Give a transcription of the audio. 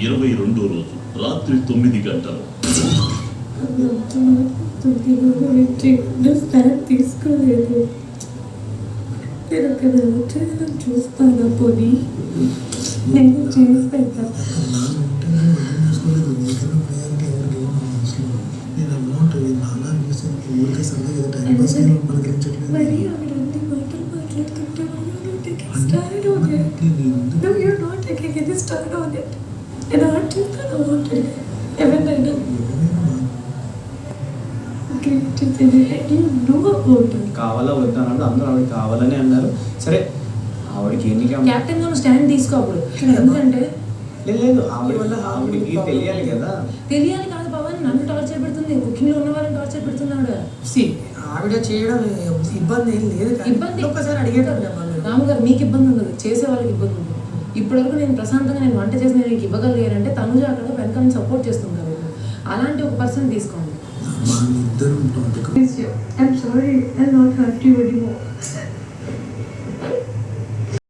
ఇరవై రెండో రోజు రాత్రి తొమ్మిది గంటలు తీసుకోలేదు నేను అక్కడ వచ్చేది చూస్తాను పోనీ నేను చేసి పెడతా మరి ఆవిడ అన్ని మాటలు మాట్లాడుతుంటే స్టార్ట్ అవుతుంది నేను ఆర్ట్ చేస్తాను ఎవరినైనా కావాలా వద్దా అందరూ ఆవిడ కావాలని అన్నారు. సరే ఆవిడకి ఎన్ని గా స్టాండ్ తీసుకో అప్పుడు ఎందుకంటే లేదు ఆవిడ వల్ల ఆవిడకి తెలియాలి కదా. తెలియాలి కాదు పవన్ నన్ను టార్చర్ పెడుతుంది. కుకింగ్లో ఉన్న వాళ్ళని టార్చర్ సి ఆవిడ చేయడం ఇబ్బంది ఏం లేదు ఇబ్బంది? ఒక్కసారి అడిగేటప్పుడు రాము గారు మీకు ఇబ్బంది ఉండదు. చేసే వాళ్ళకి ఇబ్బంది ఉండదు. ఇప్పటివరకు నేను ప్రశాంతంగా నేను వంట చేసి నేను ఇవ్వగలిగానంటే తనుజ అక్కడ వెనక నుంచి సపోర్ట్ చేస్తుంది కాబట్టి అలాంటి ఒక పర్సన్ తీసుకోండి.